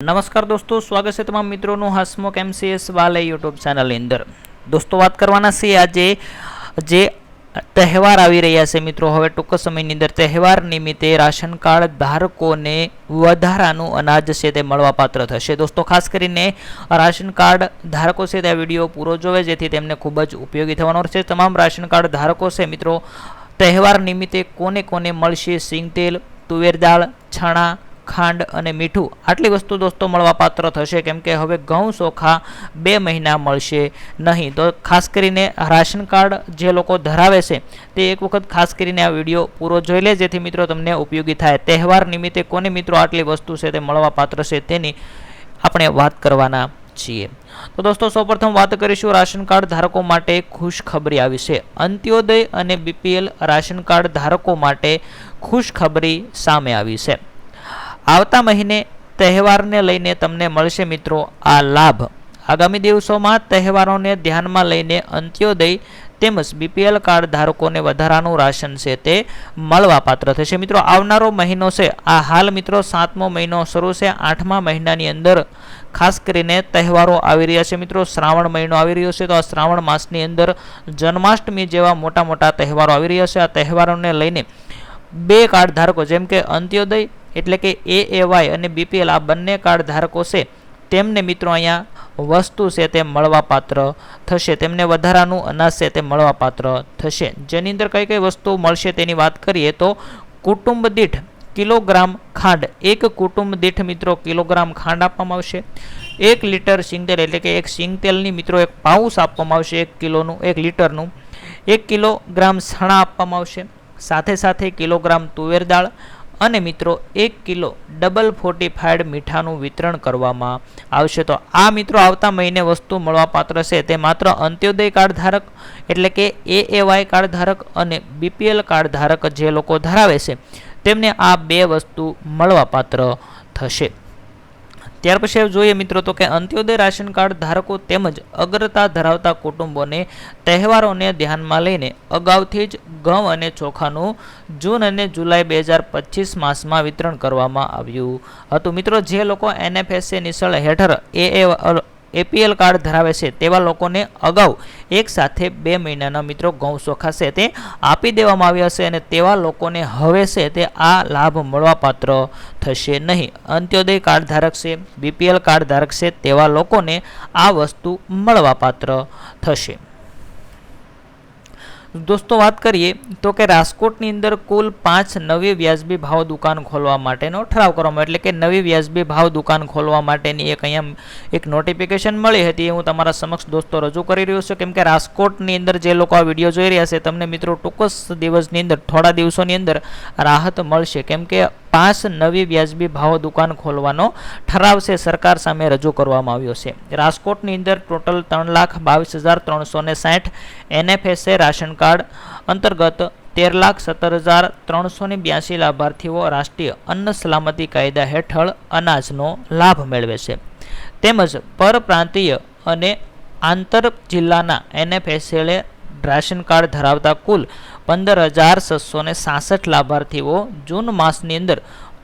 નમસ્કાર દોસ્તો, સ્વાગત છે તમામ મિત્રોનું હસમુખ એમસીએસ વાલે યુટ્યુબ ચેનલની અંદર. દોસ્તો, વાત કરવાના છે આજે જે તહેવાર આવી રહ્યા છે મિત્રો. હવે ટૂંક સમયની અંદર તહેવાર નિમિત્તે રાશન કાર્ડ ધારકોને વધારાનું અનાજ છે તે મળવાપાત્ર થશે. દોસ્તો, ખાસ કરીને રાશન કાર્ડ ધારકો છે તે વીડિયો પૂરો જોવે, જેથી તેમને ખૂબ જ ઉપયોગી થવાનો છે તમામ રાશન કાર્ડ ધારકો છે મિત્રો, તહેવાર નિમિત્તે કોને કોને મળશે? સિંગતેલ તુવેર દાળ, છાણા ખાંડ અને મીઠું. આટલી વસ્તુ દોસ્તો મળવાપાત્ર થશે કેમ કે હવે ઘઉં ચોખા બે મહિના મળશે નહીં. તો ખાસ કરીને રાશન કાર્ડ જે લોકો ધરાવે છે, તે એક વખત ખાસ કરીને આ વીડિયો પૂરો જોઈ લે, જેથી મિત્રો તમને ઉપયોગી થાય. તહેવાર નિમિત્તે કોને મિત્રો આટલી વસ્તુ છે તે મળવાપાત્ર છે તેની આપણે વાત કરવાના છીએ. તો દોસ્તો સૌપ્રથમ વાત કરીશું રાશન કાર્ડ ધારકો માટે ખુશખબરી આવી છે. અંત્યોદય અને બીપીએલ રાશન કાર્ડ ધારકો માટે ખુશખબરી સામે આવી છે. આવતા મહિને તહેવારને લઈને તમને મળશે મિત્રો આ લાભ. આગામી દિવસોમાં તહેવારોને ધ્યાનમાં લઈને અંત્યોદય તેમજ બીપીએલ કાર્ડ ધારકોને વધારાનું રાશન છે તે મળવાપાત્ર થશે. મિત્રો, આવનારો મહિનો છે, આ હાલ મિત્રો સાતમો મહિનો શરૂ છે. આઠમા મહિનાની અંદર ખાસ કરીને તહેવારો આવી રહ્યા છે મિત્રો. શ્રાવણ મહિનો આવી રહ્યો છે તો આ શ્રાવણ માસની અંદર જન્માષ્ટમી જેવા મોટા મોટા તહેવારો આવી રહ્યા છે. આ તહેવારોને લઈને બે કાર્ડ ધારકો જેમ કે અંત્યોદય એટલે કે એ એવાય અને બીપીએલ આ બંને કાર્ડ ધારકો છે, તેમને મિત્રો અહીંયા વસ્તુ છે તે મળવાપાત્ર થશે. તેમને વધારાનું અનાજ છે તે મળવાપાત્ર થશે. જેની અંદર કઈ કઈ વસ્તુ મળશે તેની વાત કરીએ તો કુટુંબ દીઠ કિલોગ્રામ ખાંડ, એક કુટુંબ દીઠ મિત્રો કિલોગ્રામ ખાંડ આપવામાં આવશે. એક લીટર સિંગતેલ એટલે કે એક સિંગતેલની મિત્રો એક પાઉસ આપવામાં આવશે, એક કિલોનું, એક લીટરનું. એક કિલોગ્રામ છણા આપવામાં આવશે. સાથે સાથે કિલોગ્રામ તુવેર દાળ અને મિત્રો, એક કિલો ડબલ ફોર્ટીફાઈડ મીઠાનું વિતરણ કરવામાં આવશે. તો આ મિત્રો આવતા મહિને વસ્તુ મળવાપાત્ર છે. તે માત્ર અંત્યોદય કાર્ડ ધારક એટલે કે એ એવાય કાર્ડ ધારક અને બીપીએલ કાર્ડ ધારક જે લોકો ધરાવે છે, તેમને આ બે વસ્તુ મળવાપાત્ર થશે. ત્યાર પછી જોઈએ મિત્રો તો કે અંત્યોદય રાશન કાર્ડ ધારકો તેમજ અગ્રતા ધરાવતા કુટુંબોને તહેવારોને ધ્યાનમાં લઈને અગાઉથી જ ઘઉં અને ચોખાનું જૂન અને જુલાઈ બે હજાર પચીસ માસમાં વિતરણ કરવામાં આવ્યું હતું. મિત્રો, જે લોકો એનએફએસએ નિશળ હેઠળ એ એપીએલ કાર્ડ ધરાવે છે. તેવા લોકોને અગાઉ એક સાથે બે મહિનાના મિત્રો ઘઉં ચોખા તે આપી દેવામાં આવ્યા છે અને તેવા લોકોને હવે છે તે આ લાભ મળવાપાત્ર થશે નહીં. અંત્યોદય કાર્ડ ધારક છે, બીપીએલ કાર્ડ ધારક છે, તેવા લોકોને આ વસ્તુ મળવાપાત્ર થશે. દોસ્તો, વાત કરીએ તો કે રાજકોટની અંદર કુલ પાંચ નવી વ્યાજબી ભાવ દુકાન ખોલવા માટેનો ઠરાવ કરવામાં એટલે કે નવી વ્યાજબી ભાવ દુકાન ખોલવા માટેની એક અહીંયા એક નોટિફિકેશન મળી હતી. એ હું તમારા સમક્ષ દોસ્તો રજૂ કરી રહ્યો છું. કેમ કે રાજકોટની અંદર જે લોકો આ વીડિયો જોઈ રહ્યા છે, તમને મિત્રો ટૂંક દિવસની અંદર, થોડા દિવસોની અંદર રાહત મળશે. કેમ કે પાંચ નવી વ્યાજબી ભાવ દુકાન ખોલવાનો ઠરાવ છે, સરકાર સામે રજૂ કરવામાં આવ્યો છે. રાજકોટની અંદર ટોટલ ત્રણ લાખ બાવીસ હજાર ત્રણસો ને સાઠ એનએફએસએ રાશન કાર્ડ અંતર્ગત તેર લાખ સત્તર હજાર ત્રણસો ને બ્યાસી લાભાર્થીઓ રાષ્ટ્રીય અન્ન સલામતી કાયદા હેઠળ અનાજનો લાભ મેળવે છે. તેમજ પરપ્રાંતીય અને આંતર જિલ્લાના એનએફએસએલે રાશન કાર્ડ ધરાવતા કુલ પંદર હજાર છસો ને સાસઠ લાભાર્થીઓ જૂન માસની અંદર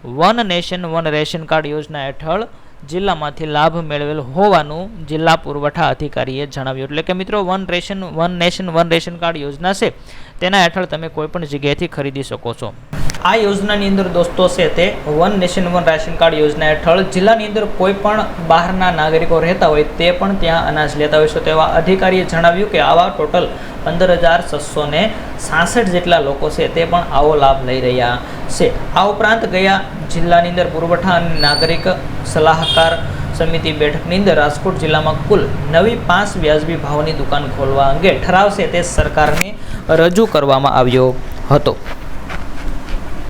one nation, one ration card યોજના હેઠળ જિલ્લામાંથી લાભ મેળવેલ હોવાનું જિલ્લા પુરવઠા અધિકારીએ જણાવ્યું. એટલે કે મિત્રો, one ration, one nation, one ration card યોજના છે, તેના હેઠળ તમે કોઈપણ જગ્યાએથી ખરીદી શકો છો. આ યોજનાની અંદર દોસ્તો છે તે one nation one ration card યોજના હેઠળ જિલ્લાની અંદર કોઈ પણ બહારના નાગરિકો રહેતા હોય તે પણ ત્યાં અનાજ લેતા હોય છે. તેવા અધિકારીએ જણાવ્યું કે આવા ટોટલ પંદર હજાર છસો ને સાસઠ જેટલા લોકો છે તે પણ આવો લાભ લઈ રહ્યા છે. આ ઉપરાંત ગયા જિલ્લાની અંદર પુરવઠા અને નાગરિક સલાહકાર સમિતિ બેઠકની અંદર રાજકોટ જિલ્લામાં કુલ નવી પાંચ વ્યાજબી ભાવની દુકાન ખોલવા અંગે ઠરાવ છે તે સરકારને રજૂ કરવામાં આવ્યો હતો.